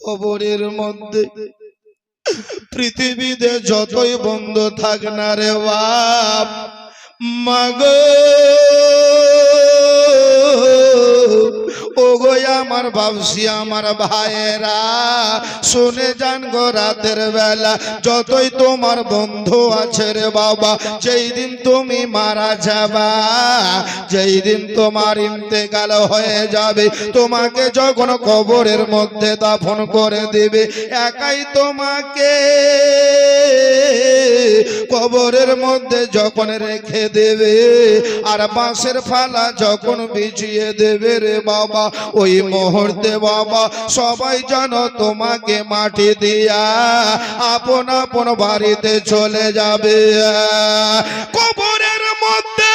কবরের মধ্যে। পৃথিবীতে যতই বন্ধ থাক না রে বাপ মাগ ও গো আমার বাবসি আমার ভাইয়েরা, শুনে যান গো রাতের বেলা, যতই তোমার বন্ধু আছে রে বাবা, যেই দিন তুমি মারা যাবা, যেই দিন তোমার ইন্তেকাল হয়ে যাবে, তোমাকে যখন কবরের মধ্যে দাফন করে দিবে, একাই তোমাকে কবরের মধ্যে যখন রেখে দেবে, আর বাঁশের ফালা যখন বিছিয়ে দেবে রে বাবা ওই মুহূর্তে বাবা, সবাই যেন তোমাকে মাটি দিয়া আপন আপন বাড়িতে চলে যাবে। কবরের মধ্যে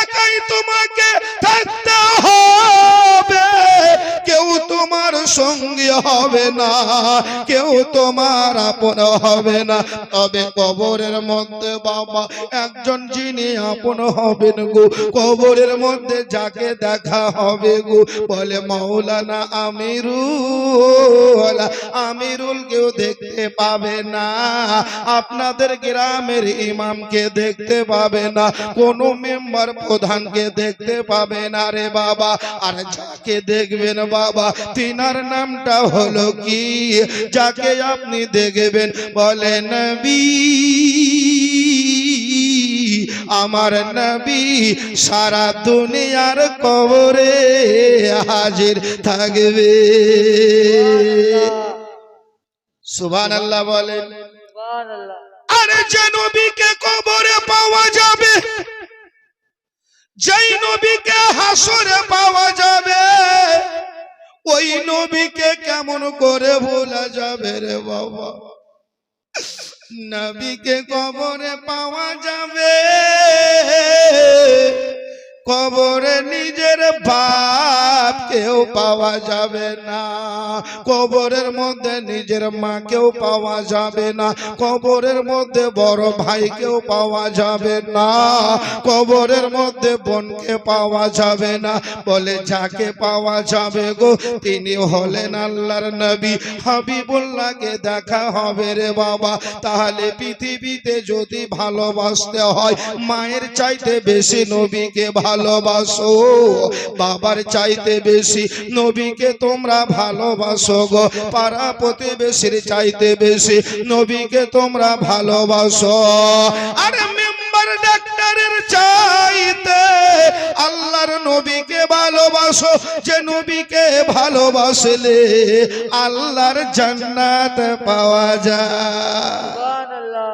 একাই তোমাকে থাকতে তোমার সঙ্গী হবে না, কেউ তোমার আপন হবে না। তবে কবরের মধ্যে বাবা, একজন যিনি আপন হবেন গো, কবরের মধ্যে যাকে দেখা হবে গো, বলে, মাওলানা আমিরুল আমিরুল কেউ দেখতে পাবে না। আপনাদের গ্রামের ইমামকে দেখতে পাবে না, কোন মেম্বার প্রধানকে দেখতে পাবে না রে বাবা। আর যাকে দেখবেন বাবা, তিনার নামটা হলো কি? যাকে আপনি দেখবেন বলেন নবী। আমার নবী সারা দুনিয়ার কবরে হাজির থাকবে। সুবহান আল্লাহ বলেন আরে যে নবীকে কবরে পাওয়া যাবে যেই নবীকে হাসরে পাওয়া যাবে ওই নবীকে কেমন করে ভোলা যাবে রে বাবা? নবীকে কবরে পাওয়া যাবে। কবরে নিজের বাপ কেউ পাওয়া যাবে না। কবরের মধ্যে নিজের মাকেও পাওয়া যাবে না। কবরের মধ্যে বড় ভাইকেও পাওয়া যাবে না। কবরের মধ্যে বোনকে পাওয়া যাবে না। বলে, যাকে পাওয়া যাবে গো, তিনি হলেন আল্লাহর নবী। হাবিবুল্লাহকে দেখা হবে রে বাবা। তাহলে পৃথিবীতে যদি ভালোবাসতে হয়, মায়ের চাইতে বেশি নবীকে ভালোবাসো। বাবার চাইতে বেশি নবীকে তোমরা ভালোবাসো গো। পাড়া প্রতিবেশীর চাইতে বেশি নবীকে তোমরা ভালোবাসো। আরে মেম্বার ডাক্তারের চাইতে আল্লাহর নবীকে ভালোবাসো। যে নবীকে ভালোবাসলে আল্লাহর জান্নাত পাওয়া যায়। সুবহানাল্লাহ।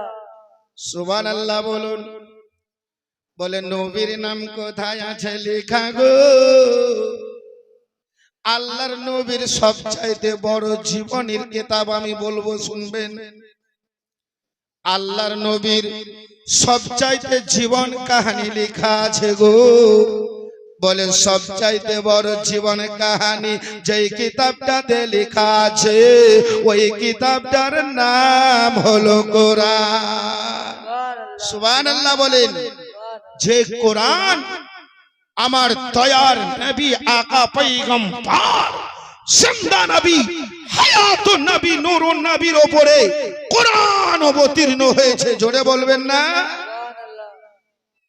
সুবান আল্লাহ বলুন। বলে নবীর নাম কোথায় আছে লেখা গো? আল্লাহর নবীর সবচাইতে বড় জীবনের কিতাব আমি বলব শুনবেন। আল্লাহর নবীর সবচাইতে জীবন কাহানি লেখা আছে গো। বলে সবচাইতে বড় জীবন কাহানি যেই কিতাবটাতে লেখা আছে ওই কিতাবটার নাম হলো কোরআন। সুবহানাল্লাহ বলেন। যে কোরআন আমার দয়ার নবী, আকা পৈগম্বর, জিন্দা নবী, হায়াত নবী, নূরুন নবীর উপরে কোরআন অবতীর্ণ হয়েছে। জোরে বলবেন না?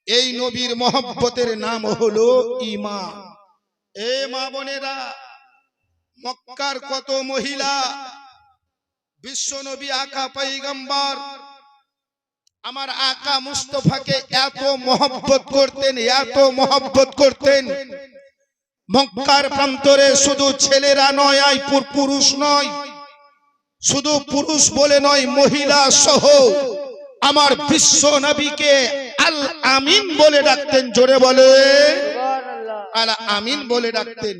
এই নবীর মহব্বতের নাম হলো ইমান এ মা বোনেরা, মক্কার কত মহিলা, বিশ্ব নবী আকা পৈগম্বর আমার আকা মুস্তফাকে এত মহব্বত করতেন এত মহব্বত করতেন। মক্কার প্রান্তরে শুধু ছেলেরা নয় আই পুরুষ নয় শুধু পুরুষ বলে নয় মহিলা সহ আমার বিশ্ব নবীকে আল আমিন বলে ডাকতেন জোরে বলে। আল আমিন বলে ডাকতেন।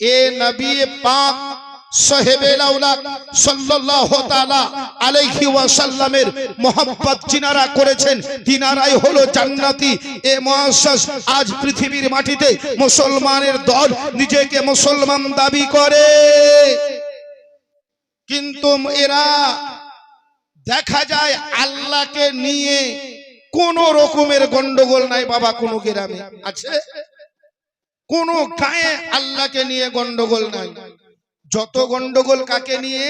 এ নবী পাক আলাইহি ওয়াসাল্লামের করেছেন হলো এ আজ পৃথিবীর মাটিতে মুসলমানের দল নিজেকে মুসলমান দাবি করে। কিন্তু এরা দেখা যায় আল্লাহকে নিয়ে কোন রকমের গন্ডগোল নাই, বাবা, কোন গ্রামে আছে? কোন গায়ে আল্লাহকে নিয়ে গন্ডগোল নাই। যত গন্ডগোল কাকে নিয়ে?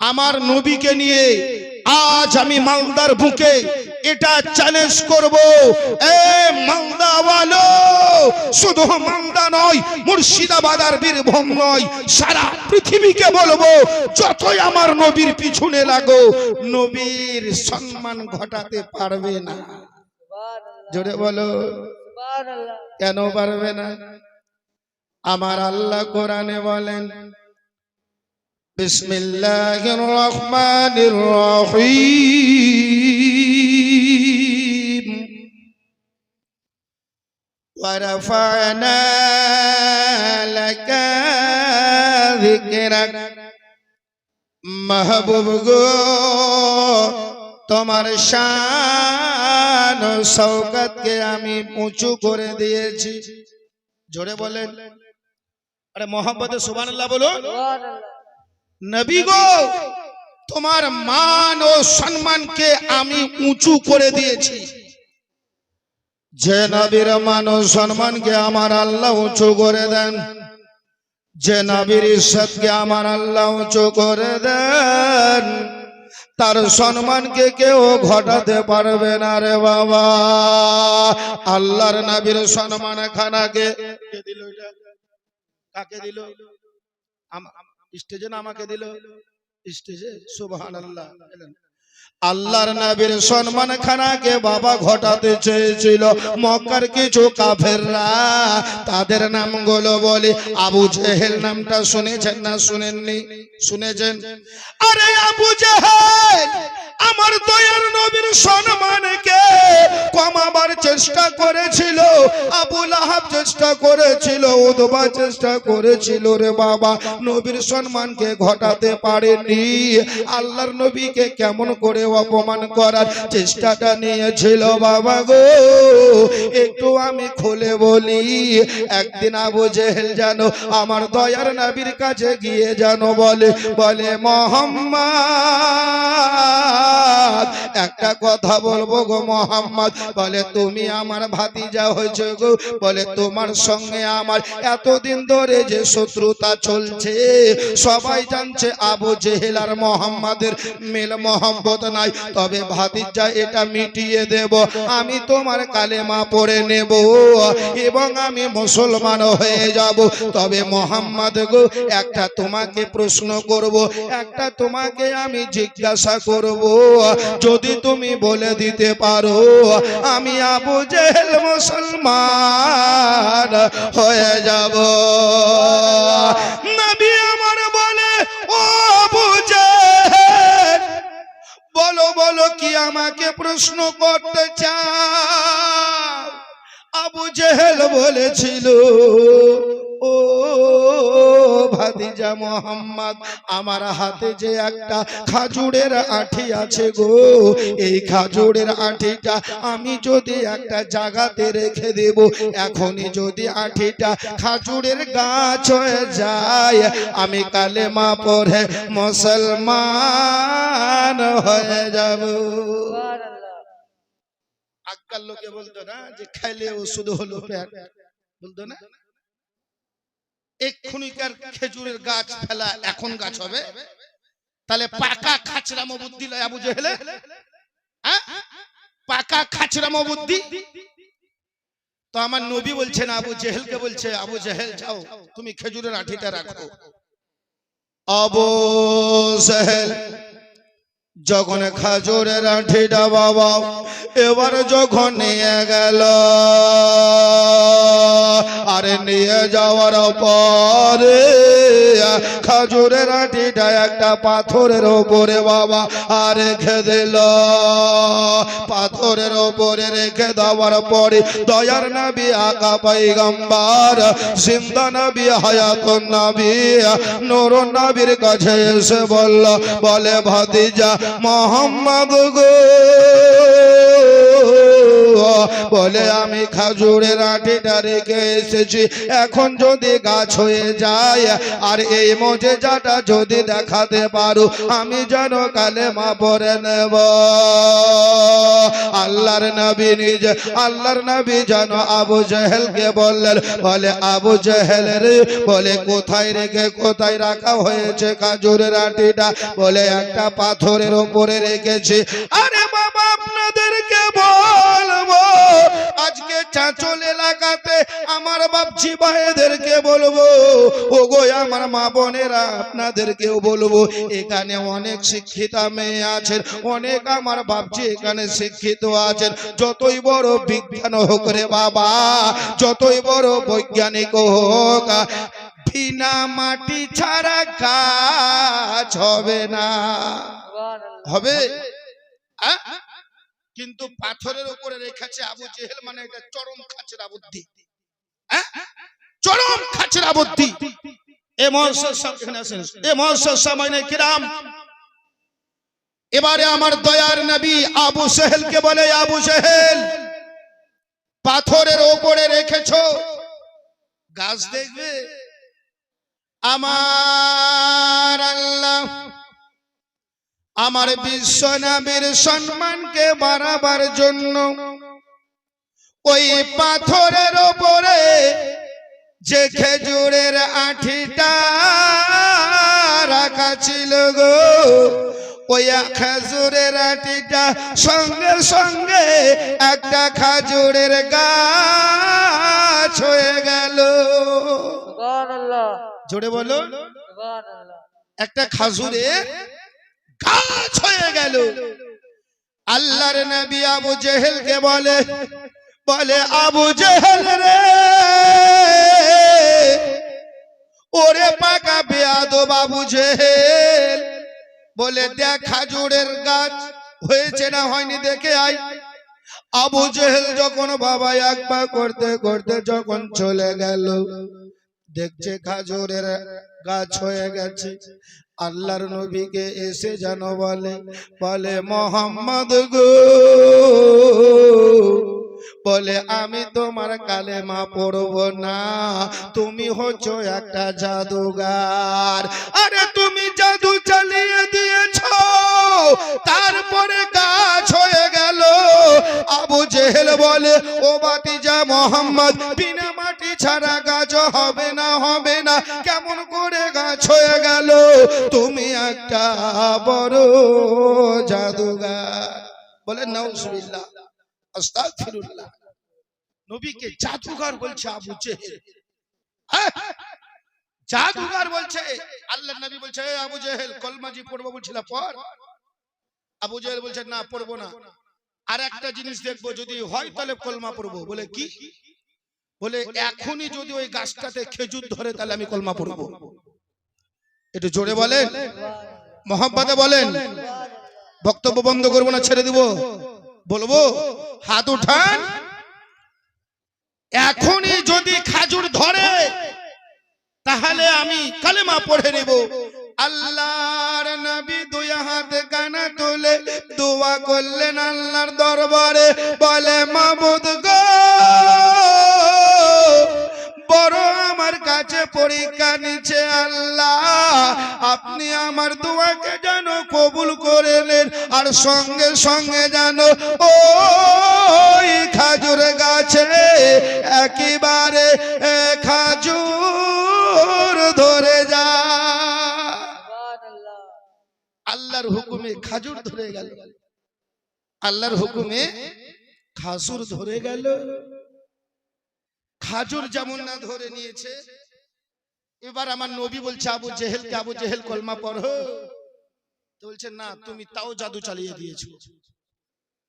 আমার নবীকে নিয়ে। আজ আমি মালদার বুকে এটা চ্যালেঞ্জ করব। এ মালদা বলো শুধু মালদা নয় মুর্শিদাবাদ আর বীরভূম নয় সারা পৃথিবীকে বলব যতই আমার নবীর পিছনে লাগো নবীর সম্মান ঘটাতে পারবে না। জোরে বলো। সুবহানাল্লাহ। কেন পারবে না? আমার আল্লাহ কোরআনে বলেন, বিসমিল্লাহির মাহবুব গো, তোমার শান সৌকাতকে আমি উঁচু করে দিয়েছি। জোরে বলেন আরে মোহাম্মদ সুবহানাল্লাহ বলুন সুবহানাল্লাহ। নবী গো তোমার মান ও সম্মানকে আমি উঁচু করে দিয়েছি। যে নবীর মান ও সম্মানকে আমার আল্লাহ উঁচু করে দেন যে নবীর ইজ্জতকে আমার আল্লাহ উঁচু করে দেন তার সম্মানকে কেউ ঘটাতে পারবে না রে বাবা। আল্লাহর নবীর সম্মান খানাকে দিল কাকে দিল। স্টেজে না আমাকে দিল। স্টেজে সুবাহ আল্লাহ আল্লাহর নবীর সম্মান খানাকে বাবা ঘটাতে চেয়েছিল। মক্কার কিছু কাফেররা তাদের নামগুলো বলে, আবু জেহেল নামটা শুনেছেন না শুনেননি? শুনেছেন? আরে আবু জেহেল, আমার দয়ার নবীর সম্মানকে কমাবার চেষ্টা করেছিল। আবু লাহাব চেষ্টা করেছিল উদবা চেষ্টা করেছিল রে বাবা। নবীর সম্মানকে ঘটাতে পারেনি আল্লাহর নবীকে কেমন করে অপমান করার চেষ্টাটা নিয়েছিল বাবা গো। একটু আমি খুলে বলি, একদিন আবু জেহেল জানো আমার দয়ার নবীর কাছে গিয়ে জানো বলে বলে, মোহাম্মদ, একটা কথা বলব গো মোহাম্মদ। বলে, তুমি আমার ভাতিজা হয়েছে গো। বলে, তোমার সঙ্গে আমার এতদিন ধরে যে শত্রুতা চলছে, সবাই জানছে আবু জেহেল আর মোহাম্মদের মিল মোহাম্মদ নাই, তবে ভাতিজা এটা মিটিয়ে দেব। আমি তোমার কালেমা পড়ে নেব এবং আমি মুসলমান হয়ে যাব। তবে মোহাম্মদ গো, একটা তোমাকে প্রশ্ন করব, একটা তোমাকে আমি জিজ্ঞাসা করব। যদি তুমি বলে দিতে পারো, আমি আবু জেহেল মুসলমান হয়ে যাব। নবী আমার বলে, ও আবু আমাকে প্রশ্ন করতে চাও আবু জেহেল বলেছিল ও ভাতিজা মোহাম্মদ আমার হাতে যে একটা খাজুরের আঠি আছে গো এই খাজুরের আঠিটা আমি যদি একটা জায়গাতে রেখে দেব এখনই যদি আঠিটা খাজুরের গাছ হয়ে যায় আমি কালেমা পড়ে মুসলমান হয়ে যাব। আজকাল লোকে বলতো না যে খাইলে ওষুধ হলো বলতো না? এক্ষুনিকার খেজুরের গাছ ফেলা এখন গাছ হবে। তাহলে পাকা খাচরা মবুদ্দি লয় আবু জেহেলে? পাকা খাচরা মবুদ্দি? তো আমার নবী না আবু জেহেলকে বলছে, আবু জেহেল, যাও, তুমি খেজুরের আঠিটা রাখো। আবু জেহেল যখন খাজুরের আঠিটা বাবা, এবার যখন নিয়ে গেল, আরে নিয়ে যাওয়ার পরে খাজুরের আঠিটা একটা পাথরের ওপরে বাবা, আর রেখে দিল। পাথরের ওপরে রেখে দেওয়ার পরে দয়ার নবী, আকা পাইগাম্বার জিন্দা নবী, হায়াতুন নবী নূর নবীর কাছে এসে বলল, বলে, ভাতিজা মোহাম্মদ গো। বলে আমি খাজুরের আটিটা রেখে এসেছি। এখন যদি গাছ হয়ে যায়, আর এই মজেজাটা যদি দেখাতে পারো, আমি যেন কালে মা পরে নেব। আল্লাহর নবী নিজ, আল্লাহর নবী যেন আবু জেহেলকে বললেন, বলে, আবু জেহেল রে, বলে, কোথায় রেখে, কোথায় রাখা হয়েছে খাজুরের আটিটা? বলে, একটা পাথরের উপরে রেখেছি। আরে বাবা, আপনাদেরকে বলব, আজকে চাঁচল এলাকাতে আমার বাপজি ভাইদেরকে বলব ও গো আমার মা বোনেরা আপনাদেরকেও বলব, এখানে অনেক শিক্ষিতা মেয়ে আছেন, অনেক আমার বাপজি এখানে শিক্ষিত আছেন। যতই বড় বিজ্ঞান হোক রে বাবা, যতই বড় বৈজ্ঞানিক হোক, বিনা মাটি ছাড়া গাছ হবে না। হবে? কিন্তু পাথরের উপরে রেখেছে আবু জেহেল মানে এটা চরম খাচরা বুদ্ধি? চরম খাচরা বুদ্ধি। এ মহসর সামনে এ মহসর সামনে কিরাম। এবারে আমার দয়ার নবী আবু সেহেলকে বলে, আবু সেহেল, পাথরের ওপরে রেখেছ, গাছ দেখবে? আমার আল্লাহ, আমার বিশ্ব নবীর সম্মানকে বাড়াবার জন্য ওই পাথরের ওপরে যে খেজুরের আঠিটা রাখা ছিল গো ওই খেজুরের আটিটা সঙ্গে সঙ্গে একটা খাজুরের গাছ হয়ে গেল। জোরে বলো। একটা খাজুরে গাছ হয়ে গেল। আল্লাহর নবী আবু জেহেলকে বলে বলে আবু জেহেল রে ওরে পাকা বেয়াদো বাবু জেহেল। বলে দেখ খাজুরের গাছ হয়েছে না হয়নি দেখে আই আবু জেহেল যখন বাবা একবার করতে করতে যখন চলে গেল দেখছে খাজুরের গাছ হয়ে গেছে। আল্লাহর নবীকে এসে যেন বলে বলে মোহাম্মদ গো। বলে, আমি তোমার কালেমা পড়ব না। তুমি হচ্ছ একটা জাদুগার। আরে তুমি জাদু চালিয়ে দিয়েছ। তারপরে গাছ হয়ে গেল। আবু জেহেল বলে, ও বাতিজা মোহাম্মদ, বিনা মাটি ছাড়া গাছ হবে না হবে না। কেমন করে গাছ হয়ে গেল? তুমি একটা বড় জাদুগার। বলে, নাউজুবিল্লাহ। আস্তাগফিরুল্লাহ। নবীকে জাদুগার বলছে আবু জেহেল। আহ! জাদুগার বলছে। আল্লাহ নবী বলছে "এ আবু জেহেল কলমাজি পড়ব বলছিল পর আবু জেহেল বলছে না পড়ব না। আর একটা জিনিস দেখব যদি হয় তাহলে কলমা পড়ব। বলে কি? বলে এখনই যদি ওই গাছটাতে খেজুর ধরে তাহলে আমি কলমা পড়ব। একটু জোরে বলেন। মোহাম্মদে বলেন। বক্তব্য বন্ধ করব না ছেড়ে দিব? বলব, হাত উঠান। এখনই যদি খাজুর ধরে, তাহলে আমি কালেমা পড়ে নেব। আল্লাহর নবী দুই হাত কানা তুলে দোয়া করলেন আল্লাহর দরবারে। বলে, মাবুদ গো কাছে পরীক্ষা নিচ্ছে আল্লাহ। আপনি আমার দোয়াকে যেন কবুল করে নেন আর সঙ্গে সঙ্গে যেন ওই খাজুর গাছে একেবারে খাজুর ধরে যা আল্লাহর হুকুমে খাজুর ধরে গেল। আল্লাহর হুকুমে খাজুর ধরে গেল। খাজুর যেমন না ধরে নিয়েছে এবার আমার নবী বলছে, আবু জেহেলকে, আবু জেহেল কলমা পড়ো। তো বলছে না, তুমি তাও জাদু চালিয়ে দিয়েছ।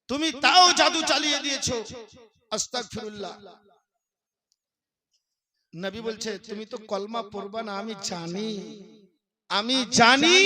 তুমি তাও জাদু চালিয়ে দিয়েছ। আস্তাগফিরুল্লাহ। নবী বলছে, তুমি তো কলমা পড়বা না, আমি জানি। আমি জানি।